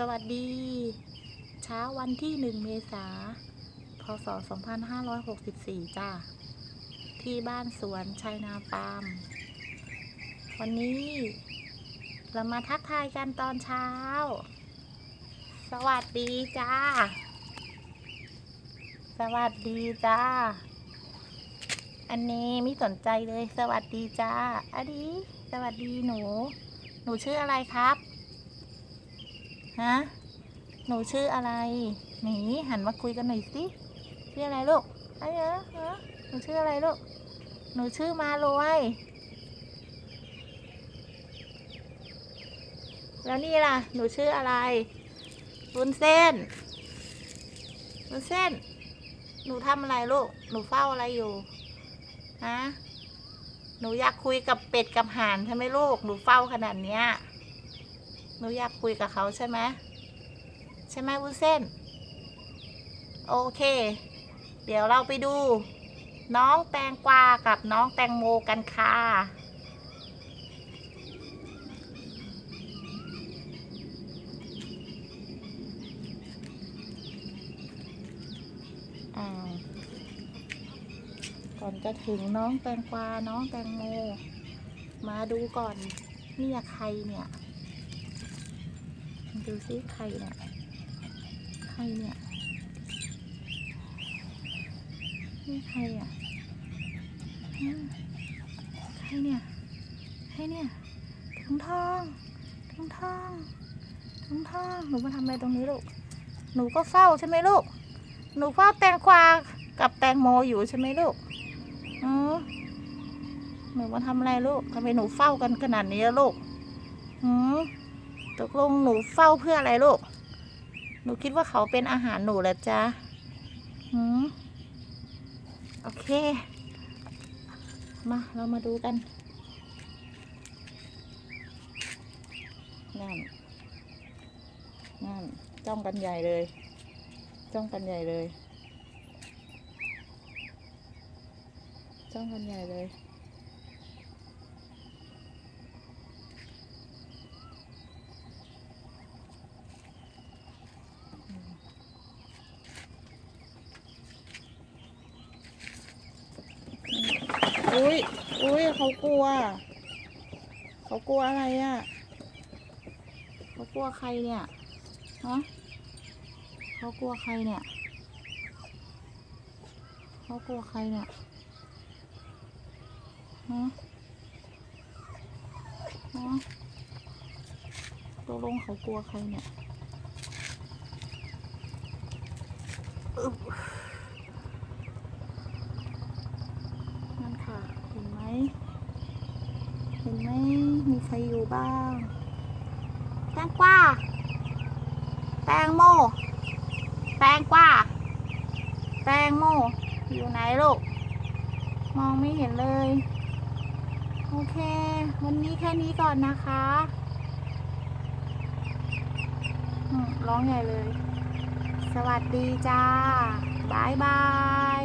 สวัสดี เช้าวันที่หนึ่งเมษาพศ 2564 จ้า ที่บ้านสวนชัยนาฟาร์ม วันนี้เรามาทักทายกันตอนเช้า สวัสดีจ้า สวัสดีจ้า อันนี้ไม่สนใจเลย สวัสดีจ้าอดีสวัสดีหนู หนูชื่ออะไรครับ ฮะ หนูชื่ออะไร หนีหันมาคุยกันหน่อยสิ ชื่ออะไรลูกอะไรเหรอฮะหนูชื่ออะไรลูก หนูชื่อมารวย แล้วนี่ล่ะ หนูชื่ออะไรบุญเส้นบุญเส้น หนูทำอะไรลูก หนูเฝ้าอะไรอยู่ ฮะ หนูอยากคุยกับเป็ดกับห่านใช่ไหมลูก หนูเฝ้าขนาดเนี้ย นูอยากคุยกับเขาใช่ไหมใช่ไหมวุ้นเส้น โอเค เดี๋ยวเราไปดู น้องแตงกวากับน้องแตงโมกันค่ะอ่าก่อนจะถึงน้องแตงกวา น้องแตงโม มาดูก่อน นี่ใครเนี่ย ดูซิใครเนี่ยใครเนี่ยนี่ใครอะอืมใครเนี่ยใครเนี่ยถุงทองถุงทองถุงทองหนูมาทำอะไรตรงนี้ลูกหนูก็เฝ้าใช่ไหมลูก หนูเฝ้าแตงกวากับแตงโมอยู่ใช่ไหมลูกอือหนูมาทำอะไรลูกทำไมหนูเฝ้ากันขนาดนี้ลูกอืม ตกลงหนูเฝ้าเพื่ออะไรลูก หนูคิดว่าเขาเป็นอาหารหนูแล้วจ้ะหืมโอเค มาเรามาดูกันนั่นนั่นจ้องกันใหญ่เลย จ้องกันใหญ่เลย จ้องกันใหญ่เลย อุ้ยอุ้ยเขากลัว เขากลัวอะไรอะ่ะ เขากลัวใครเนี่ย ฮะ เขากลัวใครเนี่ย เขากลัวใครเนี่ยฮะฮะตกลงเขากลัวใครเนี่ยอึ๊บ นั่นค่ะ เห็นไหม เห็นไหมมีใครอยู่บ้าง แตงกวาแตงโม แตงกวาแตงโม อยู่ไหนลูก มองไม่เห็นเลย โอเค วันนี้แค่นี้ก่อนนะคะร้องใหญ่เลย สวัสดีจ้าบายบาย